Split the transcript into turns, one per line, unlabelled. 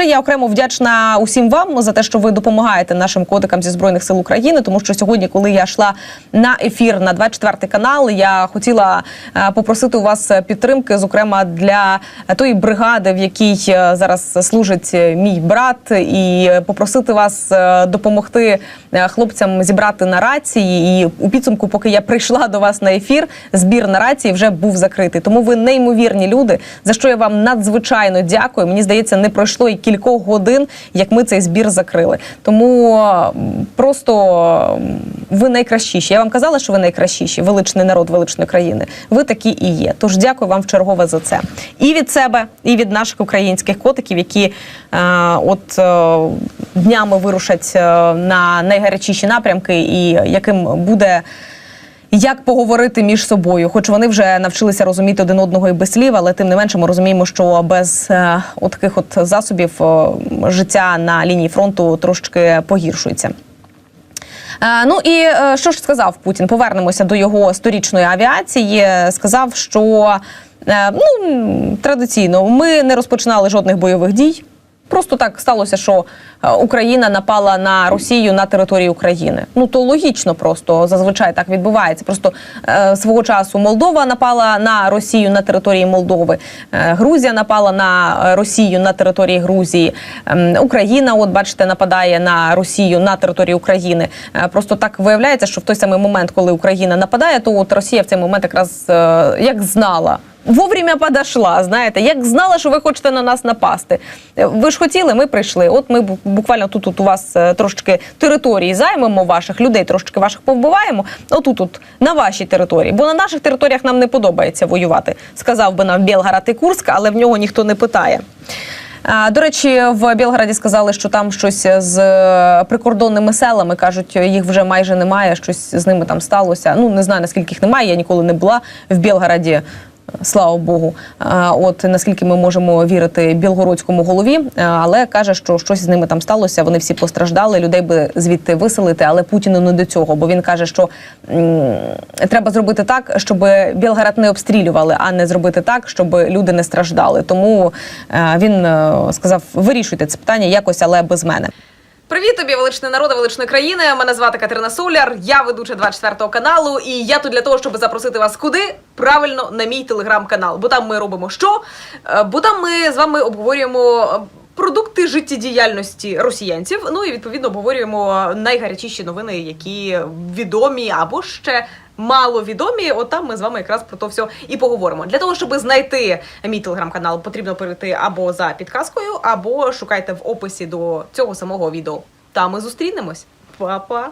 ще я окремо вдячна усім вам за те, що ви допомагаєте нашим котикам зі збройних сил України. Тому що сьогодні, коли я йшла на ефір на 24 канал, я хотіла е, попросити у вас підтримки, зокрема для тої бригади, в якій е, зараз служить е, мій брат, і попросити вас допомогти хлопцям зібрати на рації. І у підсумку, поки я прийшла до вас на ефір, збір на рації вже був закритий. Тому ви неймовірні люди, за що я вам надзвичайно дякую. Мені здається, не пройшло і кількох годин, як ми цей збір закрили. Тому просто ви найкращіші. Я вам казала, що ви найкращіші, величний народ величної країни. Ви такі і є. Тож дякую вам вчергове за це. І від себе, і від наших українських котиків, які е, от е, днями вирушать е, на найгарячіші напрямки, і яким буде. Як поговорити між собою, хоч вони вже навчилися розуміти один одного і без слів, але тим не менше ми розуміємо, що без е, таких от засобів е, життя на лінії фронту трошки погіршується. Е, Ну і е, що ж сказав Путін? Повернемося до його сторічної авіації. Сказав, що е, ну традиційно ми не розпочинали жодних бойових дій. Просто так сталося, що е, Україна напала на Росію на території України. Ну то логічно, просто зазвичай так відбувається. Просто е, свого часу Молдова напала на Росію на території Молдови, е, Грузія напала на е, Росію на території Грузії, ем, Україна, от бачите, нападає на Росію на території України. Е, просто так виявляється, що в той самий момент, коли Україна нападає, то от Росія в цей момент якраз е, як знала. Вовремя подошла, знаєте, як знала, що ви хочете на нас напасти. Е, Ви ж хотіли, ми прийшли. От ми буквально тут, у вас е, трошечки території займемо ваших людей, трошечки ваших повбиваємо. Отут, тут на вашій території. Бо на наших територіях нам не подобається воювати. Сказав би нам Білгород і Курськ, але в нього ніхто не питає. До речі, в Білграді сказали, що там щось з е, прикордонними селами кажуть, їх вже майже немає. Щось з ними там сталося. Ну не знаю наскільки їх немає. Я ніколи не була в Білграді. Слава Богу, от наскільки ми можемо вірити білгородському голові, але каже, що щось з ними там сталося. Вони всі постраждали. Людей би звідти виселити, але Путіну не до цього, бо він каже, що треба зробити так, щоб Білгород не обстрілювали, а не зробити так, щоб люди не страждали. Тому е, він е, сказав: вирішуйте це питання якось, але без мене. Привіт тобі, величний народи, величної країни. Мене звати Катерина Соляр. Я ведуча 24 каналу, і я тут для того, щоб запросити вас куди? Правильно, на мій телеграм-канал. Бо там ми робимо що? Е, Бо там ми з вами обговорюємо. е, Продукти життєдіяльності росіянців. Ну і відповідно обговорюємо найгарячіші новини, які відомі або ще маловідомі. От там ми з вами якраз про то все і поговоримо. Для того, щоб знайти мій телеграм-канал, потрібно перейти або за підказкою, або шукайте в описі до цього самого відео. Там ми зустрінемось. Па-па!